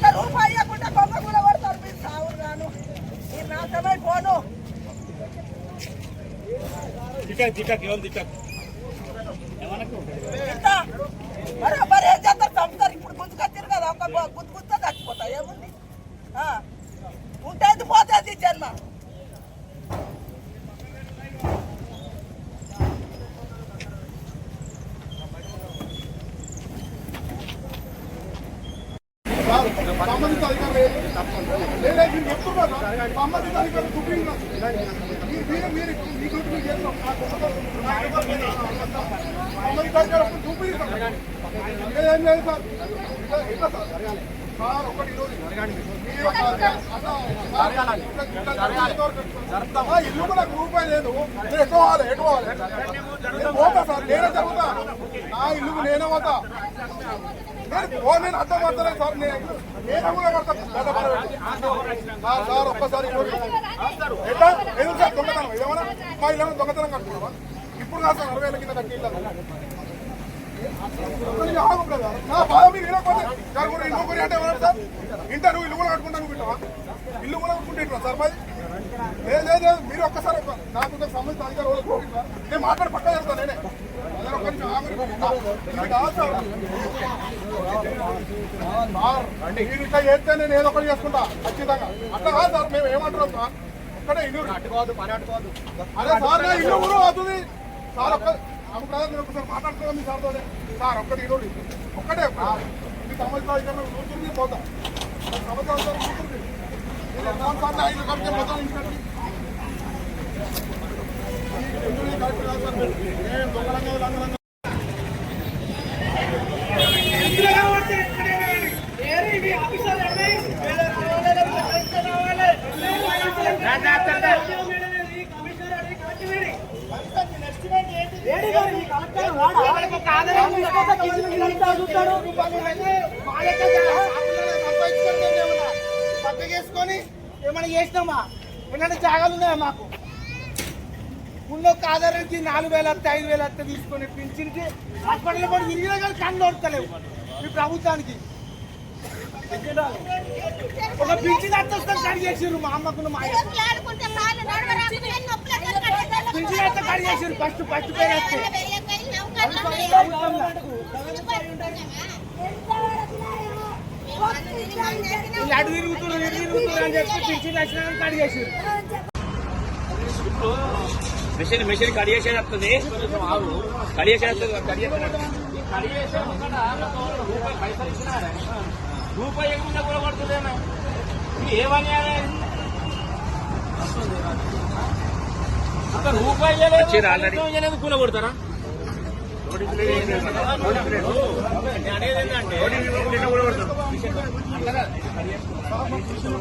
ఒక్క రూపాయి ఇవ్వకుండా కూడా పడతారు మీరు సావులు గాను మీరు నాశనమై పోను. బరాబర్ ఏం చేస్తారు? చంపుతారు. ఇప్పుడు గుంజుకొచ్చారు కదా ఒక గుంజు గుంజుతో చచ్చిపోతా ఏముంది? సంబంధిత అధికారులు లేదు. లేదా మీరు చెప్తున్నారు సంబంధిత అధికారులు సుప్రీం కోర్టు. మీరు మీరు మీ మీరు సంబంధిత అధికారులు సుప్రీం ఏం లేదు సార్ ఇంకా- సార్ ఒకటి ఈరోజు ఆ ఇల్లు కూడా నాకు రూపాయి లేదు నేను ఎటు పోవాలి ఎటు పోవాలి పోతా సార్ నేనే జరుగుతా నా ఇల్లుకు నేనే పోతా నేను అర్థం పడతలేదు సార్ నేను కూడా పడతాను సార్ సార్ ఒక్కసారి ఎట్లా? ఎందుకు సార్ దొంగతనం. ఏమన్నా? మా ఇల్లు దొంగతనం కట్టుకున్నావా? ఇప్పుడు కాదు సార్ అరవై ఏళ్ళ కింద కట్టి ఇల్లు ఆగు అంటే ఎవరు సార్? ఇంట నువ్వు ఇల్లు కూడా కట్టుకుంటాను వింటావా ఇల్లు కూడా కట్టుకుంటే సార్ మరి? లేదు లేదు మీరు ఒక్కసారి నాకు సంబంధించిన అధికారులు నేను మాట్లాడి పక్క చేస్తాను నేనే. సార్, మీరు ఇట్లా చేస్తే నేను ఏదో ఒకటి చేసుకుంటా. ఖచ్చితంగా. అట్లా కాదు సార్ మేము ఏమంటున్నాం సార్? ఒక్కడే ఇల్లు. అట్టుకోవద్దు పని అట్టుకోవద్దు అదే సార్ నా ఇల్లు ఊరు అవుతుంది. సార్ ఒక్క నేను ఒకసారి మాట్లాడుతున్నాం మీ సార్తో సార్ ఒక్కటి ఇల్లు ఒక్కటే మీ సంవత్సరాలు ఇక్కడ కూర్చుంది పోతా. సంవత్సరాలు సార్ కూర్చుంది. నేను ఎంత సార్ నా ఇల్లు కడితే మొత్తం ఇంటి కట్టి ఈ ఇల్లు కరెక్ట్ కాదు సార్. నేను దొంగలంగా పక్కకేసుకొని ఏమైనా చేసినామా ఏమైనా జాగాలు ఉన్నాయా మాకు ఉన్న ఒక ఆధారానికి నాలుగు వేల వస్తే ఐదు వేలు వస్తే తీసుకొని పింఛన్కి హాస్పిటల్ కూడా తిరిగినా కానీ కళ్ళు ఓడతలేవు ప్రభుత్వానికి. ఒక వస్తే వస్తే కడి చేసిర్రు మా అమ్మకు మా. పింఛన్ వస్తే కడి చేసిర్రు ఫస్ట్ ఫస్ట్ పేరు వస్తే అటు తిరుగుతున్నారు ఇటు తిరుగుతున్నారు అని చెప్పి వచ్చినా కానీ కడి చేసిర్రు మెషిన్ మెషిన్ కడిగేసేది వస్తుంది కడిగేసేది వస్తుంది కడిగేసేది రూపాయి పైసలు ఇచ్చినారా రూపాయి ఎక్కువ కూడా పడుతుందేమో. ఏమని ఒక రూపాయి కూల కొడతారా? అనేది ఏంటంటే.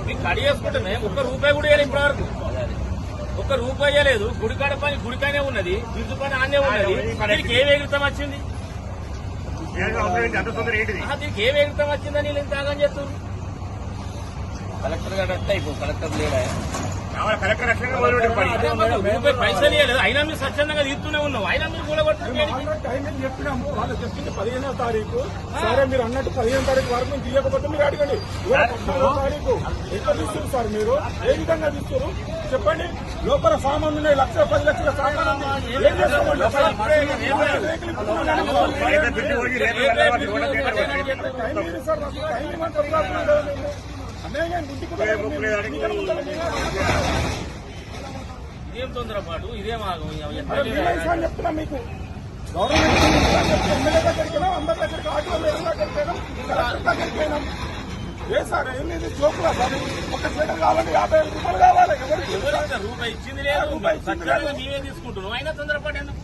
మీకు కడిగేసుకుంటే ఒక్క రూపాయి కూడా వేయలేదు ఇప్పటివరకు. ఒక్క రూపాయి లేదు గుడికాడ పని గుడికానే ఉన్నది. బిర్దు పని ఆనే ఉన్నది. దీనికి ఏ వేగితం వచ్చింది? ఆహా, దీనికి ఏ వేగితం వచ్చిందని వీళ్ళు ఇంత ఆగం చేస్తుంది కలెక్టర్ గారు అంటే ఇప్పుడు కలెక్టర్ లేడా? పైసలు ఇవ్వలేదు అయినా మీరు స్వచ్ఛందంగా తీస్తూనే ఉన్నావు. అయినా మీరు కూలగొట్టుకుని టైం అని చెప్పినాము. వాళ్ళు చెప్పింది పదిహేనో తారీఖు. సరే మీరు అన్నట్టు పదిహేను తారీఖు వరకు మేము తీయకపోతే మీరు అడగండి. తారీఖు. ఎట్లా తీస్తారు సార్ మీరు? ఏ విధంగా తీస్తారు చెప్పండి. లోపల సామాన్లు ఉన్నాయి. లక్ష పది లక్షల సామాన్లు ఇదేం తొందరపాటు? ఇదేం ఆగం చెప్తున్నా మీకు. గవర్నమెంట్ ఎమ్మెల్యే దగ్గరికి వెళ్ళాం అందరి దగ్గరికి ఆటో మేడం దగ్గరికి వెళ్ళాం కలెక్టర్ దగ్గరికి వెళ్ళాం. ఏ సార్ ఏం లేదు జోకులా సార్ ఒక స్వీటర్ కావాలంటే యాభై ఐదు రూపాయలు కావాలి. ఎవరికి ఎవరు రూపాయి ఇచ్చింది లేదు. రూపాయి మేమే తీసుకుంటున్నాం. అయినా తొందరపాటు ఎందుకు?